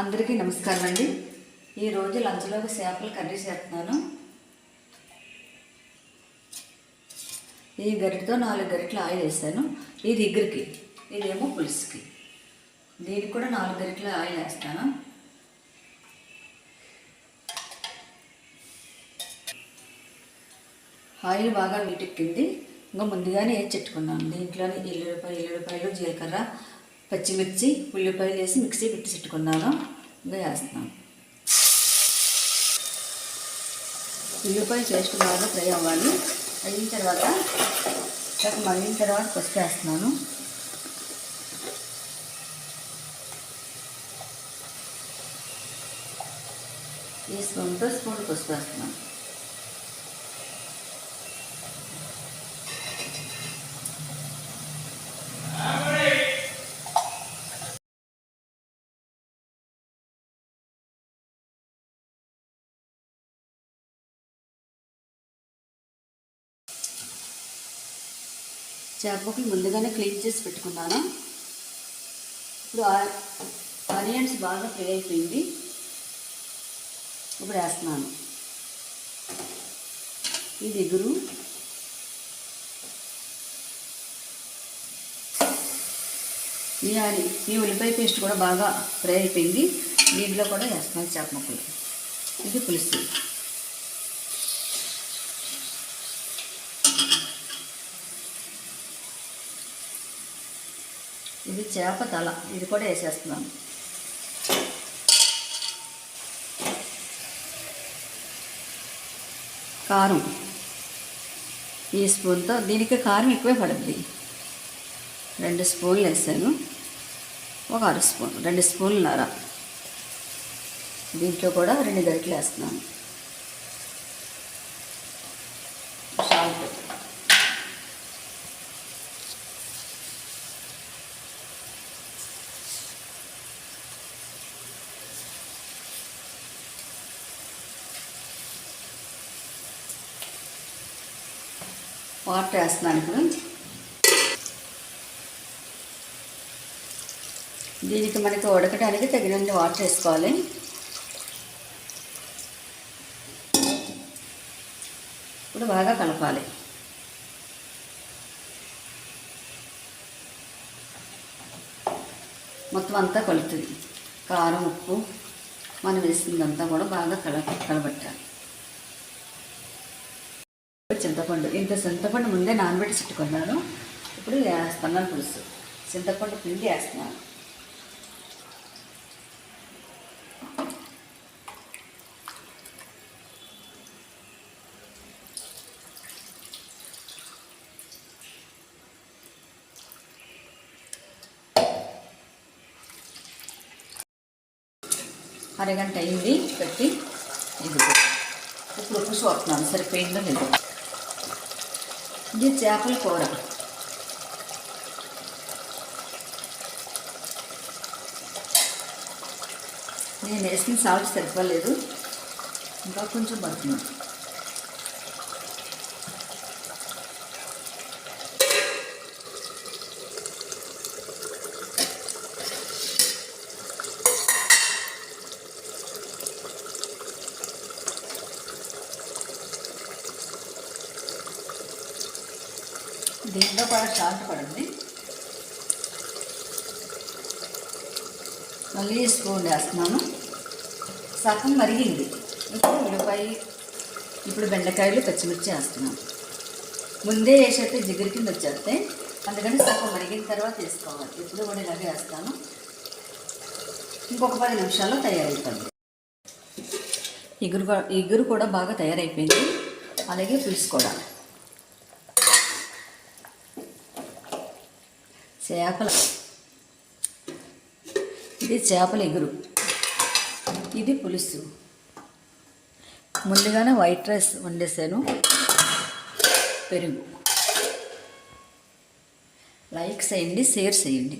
అందరికీ నమస్కారం అండి ఈరోజు లంచ్లోకి చేపలు కర్రీ చేస్తున్నాను. ఈ గరిటతో నాలుగు గరిటలు ఆయిల్ వేసాను. ఇది ఇగురికి ఇదేమో పులుసుకి. దీనికి కూడా నాలుగు గరిటలు ఆయిల్ వేస్తాను. ఆయిల్ బాగా వీటెక్కింది ఇంకా ముందుగానే వేసి పెట్టుకున్నాను దీంట్లోనే ఎల్లుల్లిపాయ ఎల్లుల్లిపాయలు జీలకర్ర పచ్చిమిర్చి ఉల్లిపాయలు వేసి మిక్సీ పెట్టి పెట్టుకున్నాను ఇంకా వేస్తున్నాను. ఉల్లిపాయ పేస్ట్ బాగా ఫ్రై అవ్వాలి. అయిన తర్వాత చక్క మళ్ళీ తర్వాత పసుపు వేస్తున్నాను. ఈ స్పూన్తో స్పూన్ పసుపు వేస్తున్నాను. చేపలు ముందుగానే క్లీన్ చేసి పెట్టుకున్నాను. ఇప్పుడు ఆ- ఆనియన్స్ బాగా ఫ్రై అయిపోయింది. ఇప్పుడు వేస్తున్నాను. ఇది ఎగురు ఈ ఆని ఈ ఉల్లిపాయ పేస్ట్ కూడా బాగా ఫ్రై అయిపోయింది. దీంట్లో కూడా వేస్తున్నాను చేప ముక్కలు ఇది పులుసు. ఇది చేప తల. ఇది కూడా వేసేస్తున్నాను. కారం. ఈ స్పూన్తో దీనికి కారం ఎక్కువే పడుద్ది. రెండు స్పూన్లు వేసాను. ఒక అర స్పూన్. రెండు స్పూన్లు నర దీంట్లో కూడా రెండు గరిటలు వేస్తున్నాను సాల్ట్ వాటర్ వేస్తున్నాను ఇప్పుడు. దీనికి మనకి ఉడకడానికి తగినంత వాటర్ వేసుకోవాలి. ఇప్పుడు బాగా కలపాలి. మొత్తం అంతా కలుతుంది కారం ఉప్పు మనం వేసిందంతా కూడా బాగా కల కలబెట్టాలి. చింతపండు. ఇంత చింతపండు ముందే నానబెట్టి చుట్టుకున్నాను. ఇప్పుడు వేస్తున్నాను పులుసు. చింతపండు పిండి వేస్తున్నాను. అరగంట అయింది. పెట్టి ఇది. ఇప్పుడు ఉప్పు చూస్తున్నాను సరిపోయిందో లేదు? ఇది చేపల కూర. నేను వేసిన సాల్ట్ సరిపోలేదు. ఇంకా కొంచెం పడుతున్నాను. దీంట్లో కూడా సాల్ట్ పడింది మళ్ళీ స్పూన్ వేస్తున్నాను. సగం మరిగింది. ఇప్పుడు ఉల్లిపాయ ఇప్పుడు బెండకాయలు పచ్చిమిర్చి వేస్తున్నాను. ముందే వేసేస్తే జిగురు కింద వచ్చేస్తే అందుకని సగం మరిగిన తర్వాత వేసుకోవాలి. ఇప్పుడు కూడా ఇలాగే వేస్తాను. ఇంకొక పది నిమిషాల్లో తయారైపోయింది ఇగురు కూడా- ఇగురు కూడా బాగా తయారైపోయింది. అలాగే పులుసు కూడా. చేపల ఇది చేపల ఎగురు. ఇది పులుసు. ముందుగానే వైట్ రైస్ వండేసాను పెరుగు. లైక్ చేయండి షేర్ చేయండి.